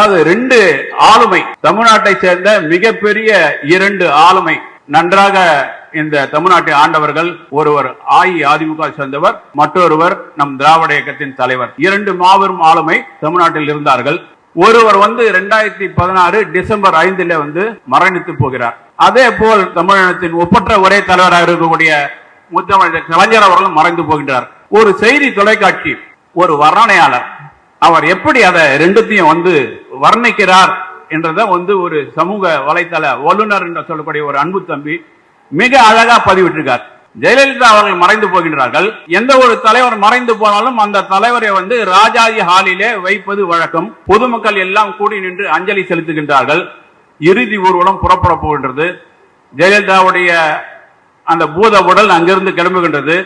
அதாவது ரெண்டு ஆளுமை. தமிழ்நாட்டை சேர்ந்த மிகப்பெரிய இரண்டு ஆளுமை. நன்றாக இந்த தமிழ்நாட்டை ஆண்டவர்கள் ஒருவர் அஇஅதிமுக சேர்ந்தவர் மற்றொருவர் நம் திராவிட இயக்கத்தின் தலைவர். இரண்டு மாபெரும் ஆளுமை தமிழ்நாட்டில் இருந்தார்கள். ஒருவர் வந்து இரண்டாயிரத்தி பதினாறு டிசம்பர் ஐந்துல வந்து மரணித்து போகிறார். அதே போல் தமிழகத்தின் ஒப்பற்ற ஒரே தலைவராக இருக்கக்கூடிய முத்தமிழர் கலைஞர் அவர்களும் மறைந்து போகின்றார். ஒரு செய்தி தொலைக்காட்சி ஒரு வர்ணனையாளர். அவர் எப்படி அதை ரெண்டுத்தையும் வந்து வர்ணிக்கிறார் என்றதை வந்து ஒரு சமூக வலைத்தள வல்லுநர் என்று சொல்லக்கூடிய ஒரு அன்பு தம்பி மிக அழகா பதிவிட்டிருக்கார். ஜெயலலிதா அவர்கள் மறைந்து போகின்றார்கள். எந்த ஒரு தலைவர் மறைந்து போனாலும் அந்த தலைவரை வந்து ராஜாஜி ஹாலிலே வைப்பது வழக்கம். பொதுமக்கள் எல்லாம் கூடி நின்று அஞ்சலி செலுத்துகின்றார்கள். இறுதி ஊர்வலம் புறப்பட போகின்றது. ஜெயலலிதாவுடைய அந்த பூத உடல் அங்கிருந்து கிளம்புகின்றது.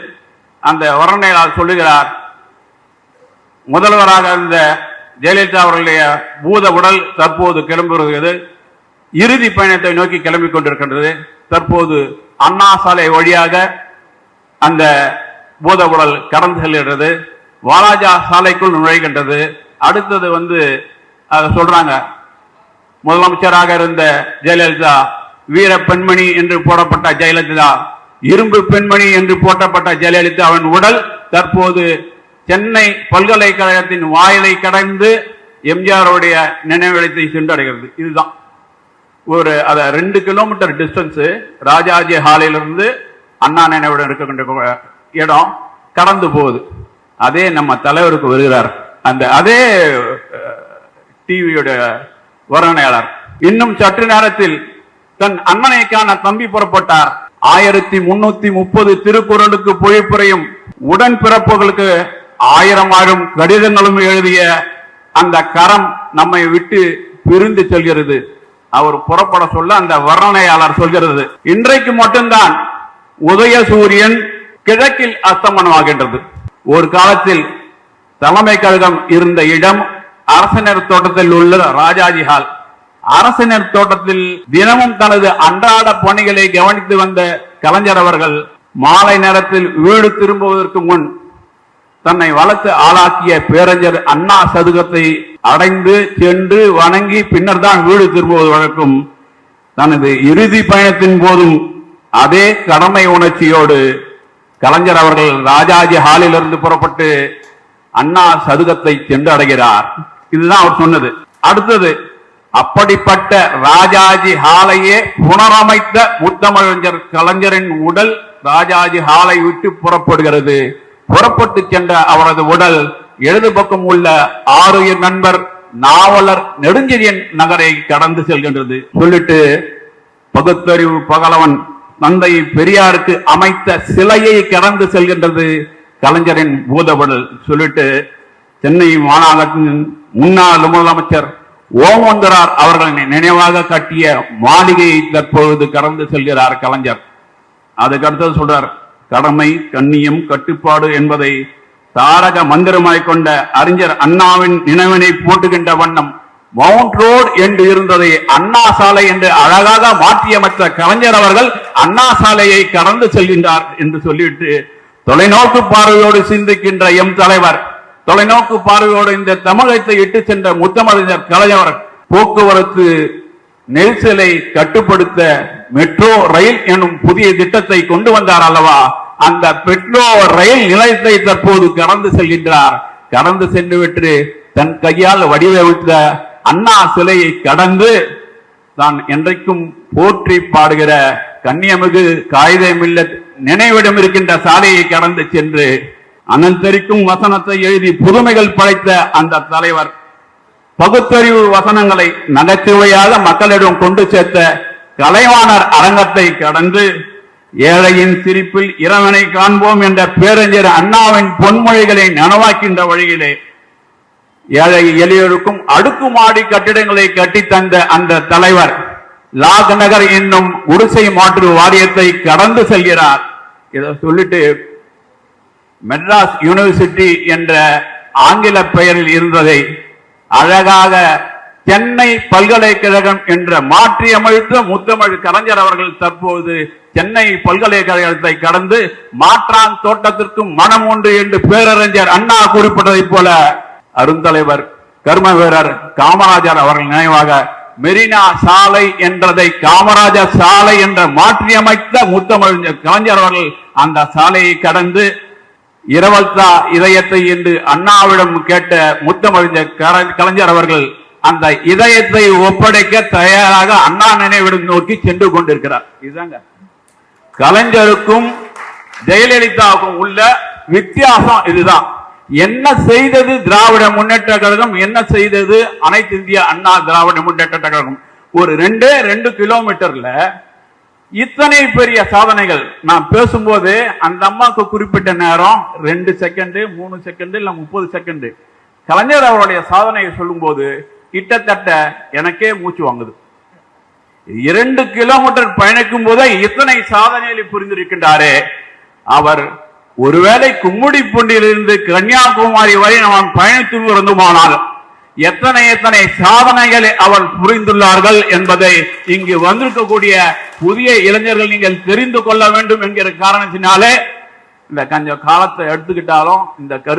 அந்த வர்ணனையாளர் சொல்லுகிறார் முதல்வராக இருந்த ஜெயலலிதா அவர்களுடைய பூத உடல் தற்போது கிளம்புகிறது. இறுதி பயணத்தை நோக்கி கிளம்பிக் கொண்டிருக்கின்றது. தற்போது அண்ணா சாலை வழியாக அந்த பூத உடல் கடந்து செல்கிறது வாலாஜா சாலைக்குள் நுழைகின்றது. அடுத்தது வந்து அதை சொல்றாங்க. முதலமைச்சராக இருந்த ஜெயலலிதா வீர பெண்மணி என்று போடப்பட்ட ஜெயலலிதா இரும்பு பெண்மணி என்று போட்டப்பட்ட ஜெயலலிதாவின் உடல் தற்போது சென்னை பல்கலைக்கழகத்தின் வாயிலை கடந்து எம்ஜிஆருடைய நினைவிடத்தை சென்றடைகிறது. இதுதான். ஒரு அதை ரெண்டு கிலோமீட்டர் டிஸ்டன்ஸ் ராஜாஜி ஹாலிலிருந்து அண்ணா நினைவிடம் இருக்கின்ற இடம் கடந்து போகுது. அதே நம்ம தலைவருக்கு வருகிறார். அந்த அதே டிவியோட வர்ணனையாளர். இன்னும் சற்று நேரத்தில் தன் அண்ணனைக்கான தம்பி புறப்பட்டார். ஆயிரத்தி முன்னூத்தி முப்பது திருக்குறளுக்கு பொழிப்புரையும் உடன்பிறப்புகளுக்கு ஆயிரம் ஆயிரம் கடிதங்களும் எழுதிய அந்த கரம் நம்மை விட்டு பிரிந்து செல்கிறது. அவர் புறப்பட சொல்ல அந்த வர்ணனையாளர் சொல்கிறது. இன்றைக்கு மட்டும்தான் உதய சூரியன் கிழக்கில் அஸ்தமனமாகின்றது. ஒரு காலத்தில் தலைமை கழகம் இருந்த இடம் அரசனர் தோட்டத்தில் உள்ள ராஜாஜி ஹால். அரசனர் தோட்டத்தில் தினமும் தனது அன்றாட பணிகளை கவனித்து வந்த கலைஞர் அவர்கள் மாலை நேரத்தில் வீடு திரும்புவதற்கு முன் தன்னை வளர்த்து ஆளாக்கிய பேரஞ்சர் அண்ணா சதுகத்தை அடைந்து சென்று வணங்கி பின்னர் தான் வீடு திரும்புவது வழக்கம். தனது இறுதி பயணத்தின் போதும் அதே கடமை உணர்ச்சியோடு கலைஞர் அவர்கள் ராஜாஜி ஹாலில் இருந்து புறப்பட்டு அண்ணா சதுகத்தை சென்று அடைகிறார். இதுதான் அவர் சொன்னது. அடுத்தது அப்படிப்பட்ட ராஜாஜி ஹாலையே புனரமைத்த முத்தமிழஞ்சர் கலைஞரின் உடல் ராஜாஜி ஹாலை விட்டு புறப்படுகிறது. புறப்பட்டு சென்ற அவரது உடல் இடது பக்கம் உள்ள ஆறுயிர் நண்பர் நாவலர் நெடுஞ்செழியன் நகரை கடந்து செல்கின்றது. சொல்லிட்டு பகுத்தறிவு பகலவன் தந்தை பெரியாருக்கு அமைத்த சிலையை கடந்து செல்கின்றது கலைஞரின் பூதவுடல். சொல்லிட்டு சென்னை மாநகரத்தின் முன்னாள் முதலமைச்சர் ஓமந்தரார் அவர்களின் நினைவாக கட்டிய மாளிகையை தற்பொழுது கடந்து செல்கிறார் கலைஞர். அதுக்கு அடுத்தது சொல்றார் கடமை கண்ணியம் கட்டுப்பாடு என்பதை தாரக மந்திரமாய் கொண்ட அறிஞர் அண்ணாவின் நினைவினை போட்டுகின்ற வண்ணம் மவுண்ட் ரோடு என்று இருந்ததை அண்ணா சாலை என்று அழகாக மாற்றியமற்ற கலைஞர் அவர்கள் அண்ணா சாலையை கடந்து செல்கின்றார் என்று சொல்லிவிட்டு தொலைநோக்கு பார்வையோடு சிந்திக்கின்ற எம் தலைவர் தொலைநோக்கு பார்வையோடு இந்த தமிழகத்தை இட்டு சென்ற முத்தமறிஞர் கலைஞர் போக்குவரத்து நெரிசலை கட்டுப்படுத்த மெட்ரோ ரயில் எனும் புதிய திட்டத்தை கொண்டு வந்தார் அல்லவா? அந்த மெட்ரோ ரயில் நிலையத்தை தற்போது கடந்து செல்கின்றார். கடந்து சென்று விட்டு தன் கையால் வடிவமைத்த அண்ணா சிலையை கடந்து தான் என்றைக்கும் போற்றி பாடுகிற கன்னியமிகு காகிதமில்ல நினைவிடம் இருக்கின்ற சாலையை கடந்து சென்று அனந்தரிக்கும் வசனத்தை எழுதி புதுமைகள் படைத்த அந்த தலைவர் பகுத்தறிவு வசனங்களை நகைச்சுவையாக மக்களிடம் கொண்டு சேர்த்த கலைவாணர் அரங்கத்தை கடந்து ஏழையின் சிரிப்பில் இறைவனை காண்போம் என்ற பேரஞ்சர் அண்ணாவின் பொன்மொழிகளை நனவாக்கின்ற வழியிலே ஏழை எளியோருக்கும் அடுக்குமாடி கட்டிடங்களை கட்டித் தந்த அந்த தலைவர் லாக் நகர் என்னும் குடிசை மாற்று வாரியத்தை கடந்து செல்கிறார். இதை சொல்லிட்டு மெட்ராஸ் யூனிவர்சிட்டி என்ற ஆங்கில பெயரில் இருந்ததை அழகாக சென்னை பல்கலைக்கழகம் என்ற மாற்றியமைத்த முத்தமிழ் கலைஞர் அவர்கள் தற்போது சென்னை பல்கலைக்கழகத்தை கடந்து மாற்றான் தோட்டத்திற்கும் மனம் உண்டு என்று பேரறிஞர் அண்ணா குறிப்பிட்டதைப் போல அருந்தலைவர் கர்ம வீரர் காமராஜர் அவர்கள் நினைவாக மெரினா சாலை என்றதை காமராஜர் சாலை என்ற மாற்றியமைத்த முத்தமிழ் கலைஞர் அவர்கள் அந்த சாலையை கடந்து இரவல்தா இதயத்தை என்று அண்ணாவிடம் கேட்ட முத்தமிழ் கலைஞர் அவர்கள் அந்த இதயத்தை ஒப்படைக்க தயாராக அண்ணா நினைவிடம் நோக்கி சென்று கொண்டிருக்கிறார். இதுதாங்க கலைஞருக்கும் ஜெயலலிதாவுக்கும் உள்ள வித்தியாசம் இதுதான். என்ன செய்தது திராவிட முன்னேற்ற கழகம் என்ன செய்தது அனைத்து இந்திய அண்ணா திராவிட முன்னேற்ற கழகம்? ஒரு ரெண்டே ரெண்டு கிலோமீட்டர்ல இத்தனை பெரிய சாதனைகள். நான் பேசும்போது அந்த அம்மாவுக்கு குறிப்பிட்ட நேரம் ரெண்டு செகண்ட் மூணு செகண்ட் இல்ல முப்பது செகண்ட் கலைஞர் அவருடைய சாதனையை சொல்லும்போது கிட்டத்தட்ட எனக்கே மூச்சு வாங்குது. இரண்டு கிலோமீட்டர் பயணிக்கும் போதே இத்தனை சாதனைகளை புரிந்திருக்கின்றாரே. அவர் ஒருவேளை கும்முடிப்பூண்டிலிருந்து கன்னியாகுமரி வரை நாம் பயணித்து இருந்தோமானால் எத்தனை எத்தனை சாதனைகளை அவர் புரிந்துள்ளார்கள் என்பதை இங்கு வந்திருக்கக்கூடிய புதிய இளைஞர்கள் நீங்கள் தெரிந்து கொள்ள வேண்டும் என்கிற காரணத்தினாலே இந்த கொஞ்சம் காலத்தை எடுத்துக்கிட்டாலும் இந்த கரு